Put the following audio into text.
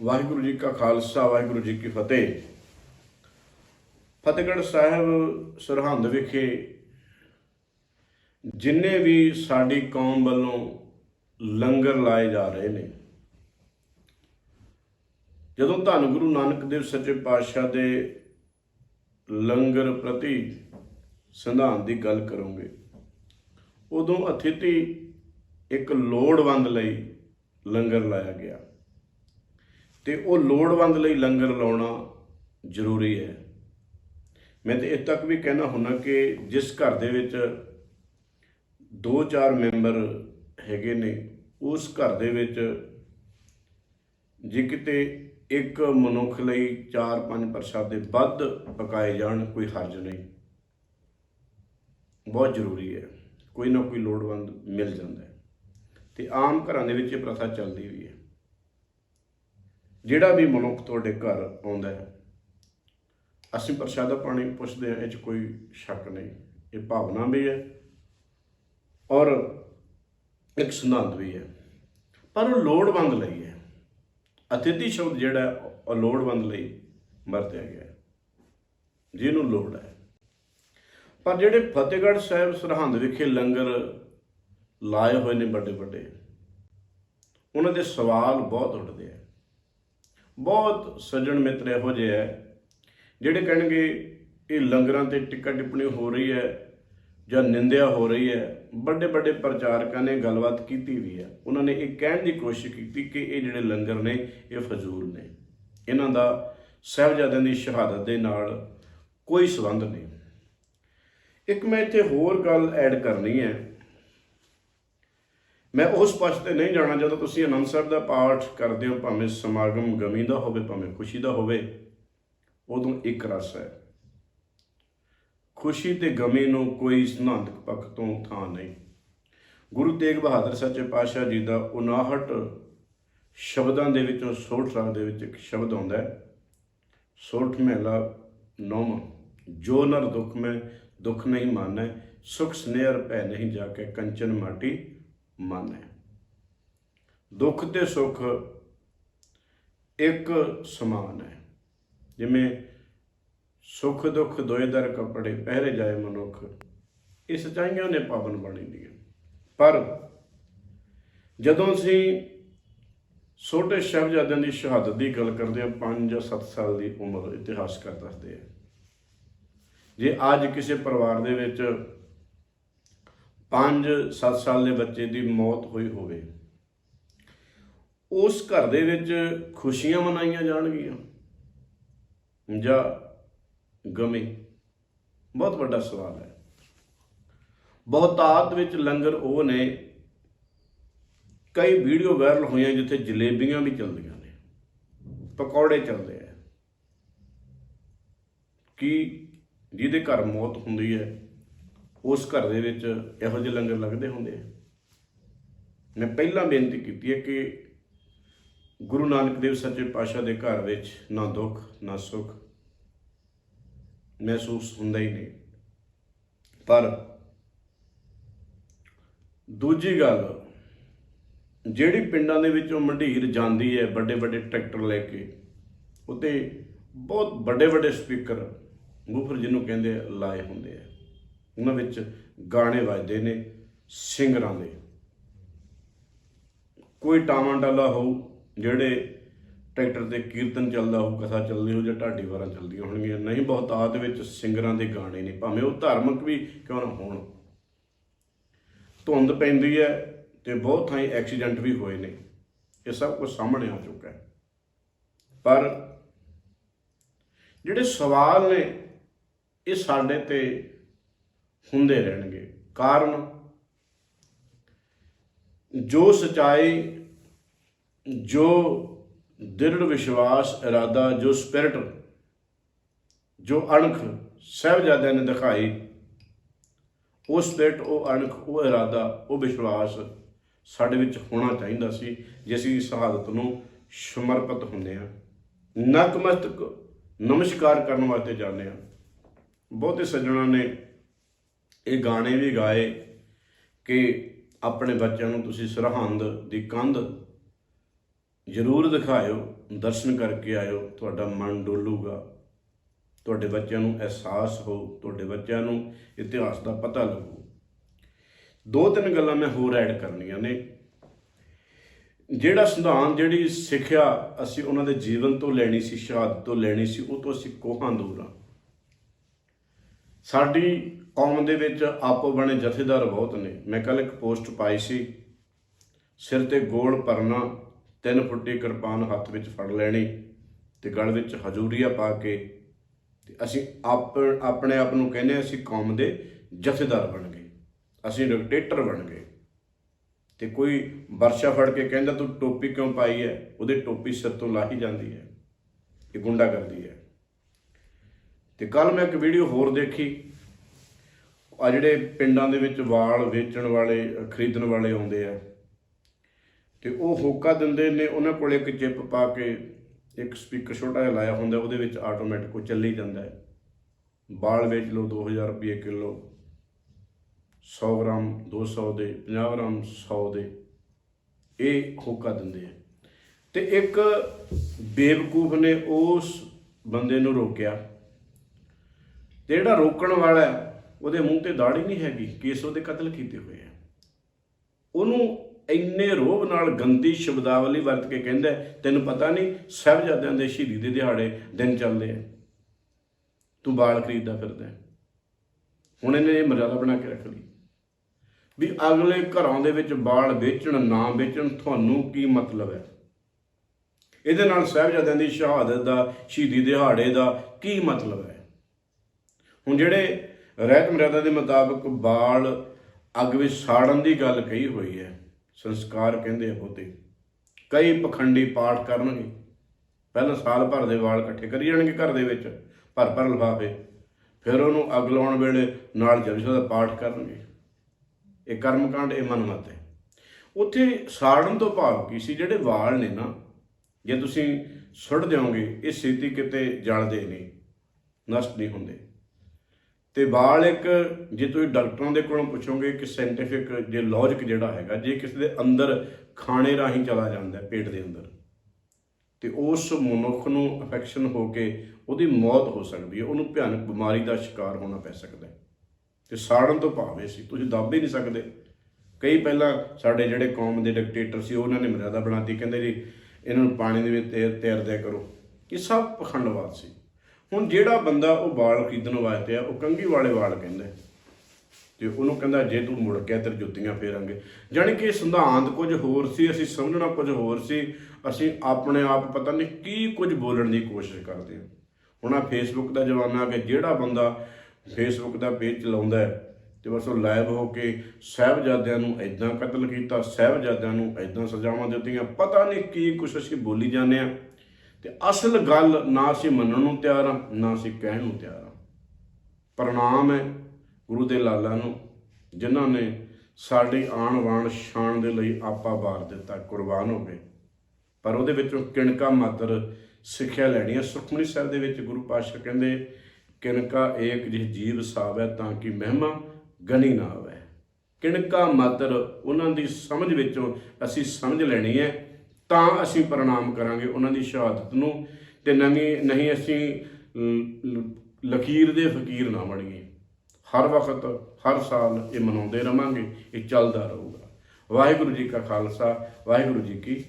ਵਾਹਿਗੁਰੂ ਜੀ ਕਾ ਖਾਲਸਾ, ਵਾਹਿਗੁਰੂ ਜੀ ਕੀ ਫਤਿਹ। ਫਤਿਹਗੜ੍ਹ ਸਾਹਿਬ, ਸਰਹੰਦ ਵਿਖੇ ਜਿੰਨੇ ਵੀ ਸਾਡੀ ਕੌਮ ਵੱਲੋਂ ਲੰਗਰ ਲਾਏ ਜਾ ਰਹੇ ਨੇ, ਜਦੋਂ ਧੰਨ ਗੁਰੂ ਨਾਨਕ ਦੇਵ ਸੱਚੇ ਪਾਤਸ਼ਾਹ ਦੇ ਲੰਗਰ ਪ੍ਰਤੀ ਸਿਧਾਂਤ ਦੀ ਗੱਲ ਕਰੋਗੇ, ਉਦੋਂ ਅਥਿਤੀ ਇੱਕ ਲੋੜਵੰਦ ਲਈ ਲੰਗਰ ਲਾਇਆ ਗਿਆ। ਤੇ ਉਹ ਲੋੜਵੰਦ ਲਈ ਲੰਗਰ ਲਾਉਣਾ ਜ਼ਰੂਰੀ ਹੈ। ਮੈਂ ਤੇ ਇਹ ਤੱਕ ਵੀ ਕਹਿਣਾ ਹੁੰਦਾ ਕਿ ਜਿਸ ਘਰ ਦੇ ਵਿੱਚ ਦੋ ਚਾਰ ਮੈਂਬਰ ਹੈਗੇ ਨੇ, ਉਸ ਘਰ ਦੇ ਵਿੱਚ ਜੇ ਕਿਤੇ ਇੱਕ ਮਨੁੱਖ ਲਈ 4-5 ਦੇ ਵੱਧ ਪਕਾਏ ਜਾਣ, ਕੋਈ ਹਰਜ ਨਹੀਂ। ਬਹੁਤ ਜ਼ਰੂਰੀ ਹੈ। ਕੋਈ ਨਾ ਕੋਈ ਲੋੜਵੰਦ ਮਿਲ ਜਾਂਦਾ ਹੈ। ਤੇ ਆਮ ਘਰਾਂ ਦੇ ਵਿੱਚ ਇਹ ਪ੍ਰਥਾ ਚੱਲਦੀ ਵੀ ਹੈ। ਜਿਹੜਾ ਵੀ ਮਨੁੱਖ ਤੁਹਾਡੇ ਘਰ ਆਉਂਦਾ ਹੈ, ਅਸੀਂ ਪ੍ਰਸ਼ਾਦਾ ਪਾਣੀ ਪੁੱਛਦੇ ਹਾਂ, ਇਹ 'ਚ ਕੋਈ ਸ਼ੱਕ ਨਹੀਂ। ਇਹ ਭਾਵਨਾ ਵੀ ਹੈ ਔਰ ਇੱਕ ਸਿਧਾਂਤ ਵੀ ਹੈ। ਪਰ ਉਹ ਲੋੜਵੰਦ ਲਈ ਹੈ। ਅਤਿਥੀ ਸ਼ਬਦ ਜਿਹੜਾ ਉਹ ਲੋੜਵੰਦ ਲਈ ਵਰਤਿਆ ਗਿਆ ਜਿਹਨੂੰ ਲੋੜ ਹੈ। ਪਰ ਜਿਹੜੇ ਫਤਿਹਗੜ੍ਹ ਸਾਹਿਬ ਸਰਹੰਦ ਵਿਖੇ ਲੰਗਰ ਲਾਏ ਹੋਏ ਨੇ ਵੱਡੇ ਵੱਡੇ ਉਹਨਾਂ ਦੇ ਸਵਾਲ ਬਹੁਤ ਉੱਠਦੇ ਆ। ਬਹੁਤ ਸੱਜਣ ਮਿੱਤਰ ਇਹੋ ਜਿਹੇ ਹੈ, ਜਿਹੜੇ ਕਹਿਣਗੇ ਇਹ ਲੰਗਰਾਂ ਤੇ ਟਿੱਕਾ ਟਿੱਪਣੀ ਹੋ ਰਹੀ ਹੈ ਜਾਂ ਨਿੰਦਿਆ ਹੋ ਰਹੀ ਹੈ, ਵੱਡੇ ਵੱਡੇ ਪ੍ਰਚਾਰਕਾਂ ਨੇ ਗੱਲਬਾਤ ਕੀਤੀ ਵੀ ਹੈ। ਉਹਨਾਂ ਨੇ ਇਹ ਕਹਿਣ ਦੀ ਕੋਸ਼ਿਸ਼ ਕੀਤੀ ਕਿ ਇਹ ਜਿਹੜੇ ਲੰਗਰ ਨੇ, ਇਹ ਫਜ਼ੂਲ ਨੇ। ਇਹਨਾਂ ਦਾ ਸਾਹਿਬਜ਼ਾਦਿਆਂ ਦੀ ਸ਼ਹਾਦਤ ਦੇ ਨਾਲ ਕੋਈ ਸੰਬੰਧ ਨਹੀਂ। ਇੱਕ ਮੈਂ ਇੱਥੇ ਹੋਰ ਗੱਲ ਐਡ ਕਰਨੀ ਹੈ। ਮੈਂ ਉਸ ਪਛ ਤੇ ਨਹੀਂ ਜਾਣਾ ਜਦੋਂ ਤੁਸੀਂ ਆਨੰਦ ਸਾਹਿਬ ਦਾ ਪਾਠ ਕਰਦੇ ਹੋ, ਭਾਵੇਂ ਸਮਾਗਮ ਗਮੀ ਦਾ ਹੋਵੇ, ਭਾਵੇਂ ਖੁਸ਼ੀ ਦਾ ਹੋਵੇ, ਉਦੋਂ ਇੱਕ ਰਸ ਹੈ। ਖੁਸ਼ੀ ਤੇ ਗਮੀ ਨੂੰ ਕੋਈ ਸਿਧਾਂਤਕ ਪੱਖ ਤੋਂ ਥਾਂ ਨਹੀਂ। ਗੁਰੂ ਤੇਗ ਬਹਾਦਰ ਸੱਚੇ ਪਾਤਸ਼ਾਹ ਜੀ ਦਾ 59 ਸ਼ਬਦਾਂ ਦੇ ਵਿੱਚੋਂ ਸੋਠ ਰਾਗ ਦੇ ਵਿੱਚ ਇੱਕ ਸ਼ਬਦ ਆਉਂਦਾ ਹੈ। ਸੋਠ ਮਹਿਲਾ ਨੌਵਾਂ, ਜੋ ਨਰ ਦੁੱਖ ਮੈਂ ਦੁੱਖ ਨਹੀਂ ਮਾਨੈ, ਸੁਖ ਸਨੇਹਰ ਭੈ ਨਹੀਂ ਜਾ ਕੇ ਕੰਚਨ ਮਾਟੀ ਮਨ ਹੈ। ਦੁੱਖ ਤੇ ਸੁੱਖ ਇੱਕ ਸਮਾਨ ਹੈ। ਜਿਵੇਂ ਸੁਖ ਦੁੱਖ ਦੋਏ ਦਰ ਕੱਪੜੇ ਪਹਿਰੇ ਜਾਏ ਮਨੁੱਖ, ਇਹ ਸਚਾਈਆਂ ਨੇ ਪਾਵਨ ਬਾਣੀ ਦੀਆਂ। ਪਰ ਜਦੋਂ ਅਸੀਂ ਛੋਟੇ ਸਾਹਿਬਜ਼ਾਦਿਆਂ ਦੀ ਸ਼ਹਾਦਤ ਦੀ ਗੱਲ ਕਰਦੇ ਹਾਂ 5 ਜਾਂ 7 ਸਾਲ ਦੀ ਉਮਰ ਇਤਿਹਾਸਕਾਰ ਦੱਸਦੇ ਆ। ਜੇ ਅੱਜ ਕਿਸੇ ਪਰਿਵਾਰ ਦੇ ਵਿੱਚ 5-7 ਸਾਲ ਦੇ ਬੱਚੇ ਦੀ ਮੌਤ ਹੋਈ ਹੋਵੇ, ਉਸ ਘਰ ਦੇ ਵਿੱਚ ਖੁਸ਼ੀਆਂ ਮਨਾਈਆਂ ਜਾਣਗੀਆਂ। ਜਾਂ ਗਮੀ। ਬਹੁਤ ਵੱਡਾ ਸਵਾਲ ਹੈ। ਬਹੁਤਾਤ ਵਿੱਚ ਲੰਗਰ ਉਹ ਨੇ, ਕਈ ਵੀਡੀਓ ਵਾਇਰਲ ਹੋਈਆਂ ਜਿੱਥੇ ਜਲੇਬੀਆਂ ਵੀ ਚੱਲਦੀਆਂ ਨੇ, ਪਕੌੜੇ ਚੱਲਦੇ ਆ। ਕਿ ਜਿਹਦੇ ਘਰ ਮੌਤ ਹੁੰਦੀ ਹੈ ਉਸ ਘਰ ਦੇ ਵਿੱਚ ਇਹੋ ਜਿਹੇ ਲੰਗਰ ਲੱਗਦੇ ਹੁੰਦੇ ਆ। ਮੈਂ ਪਹਿਲਾਂ ਬੇਨਤੀ ਕੀਤੀ ਹੈ ਕਿ ਗੁਰੂ ਨਾਨਕ ਦੇਵ ਸੱਚੇ ਪਾਤਸ਼ਾਹ ਦੇ ਘਰ ਵਿੱਚ ਨਾ ਦੁੱਖ, ਨਾ ਸੁੱਖ ਮਹਿਸੂਸ ਹੁੰਦਾ ਹੀ ਨਹੀਂ। ਪਰ ਦੂਜੀ ਗੱਲ, ਜਿਹੜੀ ਪਿੰਡਾਂ ਦੇ ਵਿੱਚੋਂ ਮੰਡੀਰ ਜਾਂਦੀ ਹੈ ਵੱਡੇ ਵੱਡੇ ਟਰੈਕਟਰ ਲੈ ਕੇ ਉੱਤੇ ਬਹੁਤ ਵੱਡੇ ਵੱਡੇ ਸਪੀਕਰ ਗੂਫਰ ਜਿਹਨੂੰ ਕਹਿੰਦੇ ਲਾਏ ਹੁੰਦੇ ਆ। ਉਹਨਾਂ ਵਿੱਚ ਗਾਣੇ ਵੱਜਦੇ ਨੇ, ਸਿੰਗਰਾਂ ਦੇ। ਕੋਈ ਟਾਵਾਂ ਟਾਲਾ ਹੋਊ, ਜਿਹੜੇ ਟਰੈਕਟਰ ਤੇ ਕੀਰਤਨ ਚੱਲਦਾ ਹੋਊ, ਕਥਾ ਚੱਲਦੀ ਹੋਊ ਜਾਂ ਢਾਡੀ ਵਾਰਾਂ ਚੱਲਦੀਆਂ ਹੋਣਗੀਆਂ, ਨਹੀਂ ਬਹੁਤਾਤ ਵਿੱਚ ਸਿੰਗਰਾਂ ਦੇ ਗਾਣੇ ਨੇ, ਭਾਵੇਂ ਉਹ ਧਾਰਮਿਕ ਵੀ ਕਿਉਂ ਨਾ ਹੋਣ। ਧੁੰਦ ਪੈਂਦੀ ਹੈ ਤੇ ਬਹੁਤ ਥਾਈਂ ਐਕਸੀਡੈਂਟ ਵੀ ਹੋਏ ਨੇ, ਇਹ ਸਭ ਕੁਝ ਸਾਹਮਣੇ ਆ ਚੁੱਕਾ ਹੈ। ਪਰ ਜਿਹੜੇ ਸਵਾਲ ਨੇ, ਇਹ ਸਾਡੇ ਤੇ ਹੁੰਦੇ ਰਹਿਣਗੇ। ਕਾਰਨ? ਜੋ ਸਚਾਈ, ਜੋ ਦ੍ਰਿੜ ਵਿਸ਼ਵਾਸ, ਇਰਾਦਾ, ਜੋ ਸਪਿਰਿਟ, ਜੋ ਅਣਖ, ਸਾਹਿਬਜ਼ਾਦਿਆਂ ਨੇ ਦਿਖਾਈ, ਉਹ ਸਪਿਰਿਟ, ਉਹ ਅਣਖ, ਉਹ ਇਰਾਦਾ, ਉਹ ਵਿਸ਼ਵਾਸ ਸਾਡੇ ਵਿੱਚ ਹੋਣਾ ਚਾਹੀਦਾ ਸੀ ਜੇ ਅਸੀਂ ਸ਼ਹਾਦਤ ਨੂੰ ਸਮਰਪਿਤ ਹੁੰਦੇ ਹਾਂ। ਨਕਮਸਤਕ ਨਮਸਕਾਰ ਕਰਨ ਵਾਸਤੇ ਜਾਂਦੇ ਹਾਂ। ਬਹੁਤੇ ਸੱਜਣਾਂ ਨੇ ਇਹ ਗਾਣੇ ਵੀ ਗਾਏ ਕਿ ਆਪਣੇ ਬੱਚਿਆਂ ਨੂੰ ਤੁਸੀਂ ਸਰਹੰਦ ਦੀ ਕੰਧ ਜ਼ਰੂਰ ਦਿਖਾਇਓ, ਦਰਸ਼ਨ ਕਰਕੇ ਆਇਓ, ਤੁਹਾਡਾ ਮਨ ਡੋਲੂਗਾ। ਤੁਹਾਡੇ ਬੱਚਿਆਂ ਨੂੰ ਅਹਿਸਾਸ ਹੋ, ਤੁਹਾਡੇ ਬੱਚਿਆਂ ਨੂੰ ਇਤਿਹਾਸ ਦਾ ਪਤਾ ਲੱਗੂ। ਦੋ ਤਿੰਨ ਗੱਲਾਂ ਮੈਂ ਹੋਰ ਐਡ ਕਰਨੀਆਂ ਨੇ। ਜਿਹੜਾ ਸੰਵਿਧਾਨ ਜਿਹੜੀ ਸਿੱਖਿਆ ਅਸੀਂ ਉਹਨਾਂ ਦੇ ਜੀਵਨ ਤੋਂ ਲੈਣੀ ਸੀ, ਸ਼ਹਾਦਤ ਤੋਂ ਲੈਣੀ ਸੀ, ਉਹ ਤੋਂ ਅਸੀਂ ਕੋਹਾਂ ਦੂਰ ਹਾਂ ਸਾਡੀ ਕੌਮ ਦੇ ਵਿੱਚ ਆਪੋ ਬਣੇ ਜਥੇਦਾਰ ਬਹੁਤ ਨੇ। ਮੈਂ ਕੱਲ ਇੱਕ ਪੋਸਟ ਪਾਈ ਸੀ। ਸਿਰ ਤੇ ਗੋਲ ਪਰਨਾ, ਤਿੰਨ ਫੁੱਟੀ ਕਿਰਪਾਨ ਹੱਥ ਵਿੱਚ ਫੜ ਲੈਣੀ ਤੇ ਗਲ ਵਿੱਚ ਹਜੂਰੀਆ ਪਾ ਕੇ ਤੇ ਅਸੀਂ ਆਪ, ਆਪਣੇ ਆਪ ਨੂੰ ਕਹਿੰਦੇ ਅਸੀਂ ਕੌਮ ਦੇ ਜਥੇਦਾਰ ਬਣ ਗਏ। ਅਸੀਂ ਡਿਕਟੇਟਰ ਬਣ ਗਏ। ਤੇ ਕੋਈ ਵਰਸ਼ਾ ਫੜ ਕੇ ਕਹਿੰਦਾ, ਤੂੰ ਟੋਪੀ ਕਿਉਂ ਪਾਈ ਹੈ? ਉਹਦੇ ਟੋਪੀ ਸਿਰ ਤੋਂ ਲਾਹੀ ਜਾਂਦੀ ਹੈ। ਇਹ ਗੁੰਡਾ ਕਰਦੀ ਹੈ। ਤੇ ਕੱਲ ਮੈਂ ਇੱਕ ਵੀਡੀਓ ਹੋਰ ਦੇਖੀ। ਆ ਜਿਹੜੇ ਪਿੰਡਾਂ ਦੇ ਵਿੱਚ ਵਾਲ ਵੇਚਣ ਵਾਲੇ, ਖਰੀਦਣ ਵਾਲੇ ਆਉਂਦੇ ਆ, ਤੇ ਉਹ ਹੋਕਾ ਦਿੰਦੇ ਨੇ, ਉਹਨਾਂ ਕੋਲ ਇੱਕ ਚਿਪ ਪਾ ਕੇ ਇੱਕ ਸਪੀਕਰ ਛੋਟਾ ਜਿਹਾ ਲਾਇਆ ਹੁੰਦਾ, ਉਹਦੇ ਵਿੱਚ ਆਟੋਮੈਟਿਕ ਉਹ ਚੱਲੀ ਜਾਂਦਾ ਹੈ। ਵਾਲ ਵੇਚ ਲਓ 2000 ਰੁਪਏ ਕਿਲੋ 100 ਗ੍ਰਾਮ 200 ਦੇ 50 ਗ੍ਰਾਮ 100 ਦੇ, ਇਹ ਹੋਕਾ ਦਿੰਦੇ ਆ। ਤੇ ਇੱਕ ਬੇਵਕੂਫ ਨੇ ਉਸ ਬੰਦੇ ਨੂੰ ਰੋਕਿਆ, ਤੇ ਜਿਹੜਾ ਰੋਕਣ ਵਾਲਾ ਉਹਦੇ ਮੂੰਹ ਤੇ ਦਾੜੀ ਨਹੀਂ ਹੈਗੀ, ਕੇਸ ਉਹਦੇ ਕਤਲ ਕੀਤੇ ਹੋਏ ਆ। ਉਹਨੂੰ ਇੰਨੇ ਰੋਹ ਨਾਲ ਗੰਦੀ ਸ਼ਬਦਾਵਲੀ ਵਰਤ ਕੇ ਕਹਿੰਦਾ ਤੈਨੂੰ ਪਤਾ ਨਹੀਂ ਸਾਹਿਬਜ਼ਾਦਿਆਂ ਦੇ ਸ਼ਹੀਦੀ ਦੇ ਦਿਹਾੜੇ ਦਿਨ ਚੱਲਦੇ ਆ। ਤੂੰ ਬਾਲ ਖਰੀਦਦਾ ਫਿਰਦਾ ਹੁਣ ਇਹਨੇ ਇਹ ਮਰਿਆਦਾ ਬਣਾ ਕੇ ਰੱਖ ਲਈ। ਵੀ ਅਗਲੇ ਘਰਾਂ ਦੇ ਵਿੱਚ ਬਾਲ ਵੇਚਣ, ਨਾ ਵੇਚਣ, ਤੁਹਾਨੂੰ ਕੀ ਮਤਲਬ ਹੈ? ਇਹਦੇ ਨਾਲ ਸਾਹਿਬਜ਼ਾਦਿਆਂ ਦੀ ਸ਼ਹਾਦਤ ਦਾ, ਸ਼ਹੀਦੀ ਦਿਹਾੜੇ ਦਾ ਕੀ ਮਤਲਬ ਹੈ? ਹੁਣ ਜਿਹੜੇ ਰਹਿਤ ਮਰਿਆਦਾ ਦੇ ਮੁਤਾਬਕ ਬਾਲ ਅੱਗ ਵਿੱਚ ਸਾੜਨ ਦੀ ਗੱਲ ਕਹੀ ਹੋਈ ਹੈ। ਸੰਸਕਾਰ ਕਹਿੰਦੇ ਆ ਉਹਤੇ ਕਈ ਪਖੰਡੀ ਪਾਠ ਕਰਨਗੇ। ਪਹਿਲਾਂ ਸਾਲ ਭਰ ਦੇ ਵਾਲ ਇਕੱਠੇ ਕਰੀ ਜਾਣਗੇ ਘਰ ਦੇ ਵਿੱਚ, ਭਰ ਭਰ ਲਿਫਾਫੇ। ਫਿਰ ਉਹਨੂੰ ਅੱਗ ਲਾਉਣ ਵੇਲੇ ਨਾਲ ਜਪਜੀ ਸਾਹਿਬ ਦਾ ਪਾਠ ਕਰਨਗੇ। ਇਹ ਕਰਮਕਾਂਡ, ਇਹ ਮਨਮਤ ਹੈ। ਉੱਥੇ ਸਾੜਨ ਤੋਂ ਭਾਵ ਕੀ ਸੀ? ਜਿਹੜੇ ਵਾਲ ਨੇ ਨਾ, ਜੇ ਤੁਸੀਂ ਸੁੱਟ ਦਿਓਗੇ, ਇਹ ਛੇਤੀ ਕਿਤੇ ਜਲਦੇ ਨਹੀਂ, ਨਸ਼ਟ ਨਹੀਂ ਹੁੰਦੇ। ਤੇ ਵਾਲ ਇੱਕ, ਜੇ ਤੁਸੀਂ ਡਾਕਟਰਾਂ ਦੇ ਕੋਲੋਂ ਪੁੱਛੋਗੇ ਕਿ ਸਾਇੰਟੀਫਿਕ ਜੇ ਲੌਜੀਕ ਜਿਹੜਾ ਹੈਗਾ, ਜੇ ਕਿਸੇ ਦੇ ਅੰਦਰ ਖਾਣੇ ਰਾਹੀਂ ਚਲਾ ਜਾਂਦਾ ਪੇਟ ਦੇ ਅੰਦਰ, ਤੇ ਉਸ ਮਨੁੱਖ ਨੂੰ ਇਨਫੈਕਸ਼ਨ ਹੋ ਕੇ ਉਹਦੀ ਮੌਤ ਹੋ ਸਕਦੀ ਹੈ, ਉਹਨੂੰ ਭਿਆਨਕ ਬਿਮਾਰੀ ਦਾ ਸ਼ਿਕਾਰ ਹੋਣਾ ਪੈ ਸਕਦਾ ਹੈ। ਤੇ ਸਾੜਨ ਤੋਂ ਭਾਵੇਂ ਸੀ, ਤੁਸੀਂ ਦੱਬ ਹੀ ਨਹੀਂ ਸਕਦੇ। ਕਈ ਪਹਿਲਾਂ ਸਾਡੇ ਜਿਹੜੇ ਕੌਮ ਦੇ ਡਿਕਟੇਟਰ ਸੀ, ਉਹਨਾਂ ਨੇ ਮਰਿਆਦਾ ਬਣਾਤੀ, ਕਹਿੰਦੇ ਜੀ, ਇਹਨਾਂ ਨੂੰ ਪਾਣੀ ਦੇ ਵਿੱਚ ਤੇਰ ਤੇਰ ਦਿਆ ਕਰੋ। ਇਹ ਸਭ ਪਖੰਡਵਾਦ ਸੀ। ਹੁਣ ਜਿਹੜਾ ਬੰਦਾ ਉਹ ਵਾਲ ਖਰੀਦਣ ਵਾਸਤੇ ਆ, ਉਹ ਕੰਗੀ ਵਾਲੇ ਵਾਲ ਕਹਿੰਦਾ ਹੈ। ਤੇ ਉਹਨੂੰ ਕਹਿੰਦਾ, ਜੇ ਤੂੰ ਮੁੜ ਗਿਆ ਤੇਰੇ ਜੁੱਤੀਆਂ ਫੇਰਾਂਗੇ। ਜਾਣੀ ਕਿ ਸਿਧਾਂਤ ਕੁਝ ਹੋਰ ਸੀ, ਅਸੀਂ ਸਮਝਣਾ ਕੁਝ ਹੋਰ ਸੀ। ਅਸੀਂ ਆਪਣੇ ਆਪ ਪਤਾ ਨਹੀਂ ਕੀ ਕੁਝ ਬੋਲਣ ਦੀ ਕੋਸ਼ਿਸ਼ ਕਰਦੇ ਹਾਂ। ਹੁਣ ਆ ਫੇਸਬੁੱਕ ਦਾ ਜ਼ਮਾਨਾ ਕਿ ਜਿਹੜਾ ਬੰਦਾ ਫੇਸਬੁੱਕ ਦਾ ਪੇਜ ਚਲਾਉਂਦਾ ਹੈ, ਤੇ ਬਸ ਉਹ ਲਾਈਵ ਹੋ ਕੇ ਸਾਹਿਬਜ਼ਾਦਿਆਂ ਨੂੰ ਐਦਾਂ ਕਤਲ ਕੀਤਾ, ਸਾਹਿਬਜ਼ਾਦਿਆਂ ਨੂੰ ਐਦਾਂ ਸਜ਼ਾਵਾਂ ਦਿੱਤੀਆਂ, ਪਤਾ ਨਹੀਂ ਕੀ ਕੁਛ ਅਸੀਂ ਬੋਲੀ ਜਾਂਦੇ ਆ ਤੇ ਅਸਲ ਗੱਲ ਨਾ ਅਸੀਂ ਮੰਨਣ ਨੂੰ ਤਿਆਰ ਆ ਨਾ ਅਸੀਂ ਕਹਿਣ ਨੂੰ ਤਿਆਰ ਆ ਪ੍ਰਣਾਮ ਹੈ ਗੁਰੂ ਦੇ ਲਾਲਾਂ ਨੂੰ, ਜਿਨ੍ਹਾਂ ਨੇ ਸਾਡੀ ਆਣ ਵਾਣ ਸ਼ਾਨ ਦੇ ਲਈ ਆਪਾ ਵਾਰ ਦਿੱਤਾ, ਕੁਰਬਾਨ ਹੋ ਗਏ। ਪਰ ਉਹਦੇ ਵਿੱਚੋਂ ਕਿਣਕਾ ਮਾਤਰ ਸਿੱਖਿਆ ਲੈਣੀ ਹੈ। ਸੁਖਮਨੀ ਸਾਹਿਬ ਦੇ ਵਿੱਚ ਗੁਰੂ ਪਾਤਸ਼ਾਹ ਕਹਿੰਦੇ, ਕਿਣਕਾ ਏਕ ਜਿਹ ਜੀਵ ਸਾਵੈ ਤਾਂ ਕਿ ਮਹਿਮਾ ਗਨੀ ਨਾ ਆਵੇ ਕਿਣਕਾ ਮਾਤਰ ਉਹਨਾਂ ਦੀ ਸਮਝ ਵਿੱਚੋਂ ਅਸੀਂ ਸਮਝ ਲੈਣੀ ਹੈ ਤਾਂ ਅਸੀਂ ਪ੍ਰਣਾਮ ਕਰਾਂਗੇ ਉਹਨਾਂ ਦੀ ਸ਼ਹਾਦਤ ਨੂੰ ਤੇ ਨਵੀਂ, ਨਹੀਂ ਅਸੀਂ ਲਕੀਰ ਦੇ ਫਕੀਰ ਨਾ ਬਣੀਏ। ਹਰ ਵਕਤ, ਹਰ ਸਾਲ ਇਹ ਮਨਾਉਂਦੇ ਰਵਾਂਗੇ, ਇਹ ਚੱਲਦਾ ਰਹੂਗਾ। ਵਾਹਿਗੁਰੂ ਜੀ ਕਾ ਖਾਲਸਾ, ਵਾਹਿਗੁਰੂ ਜੀ ਕੀ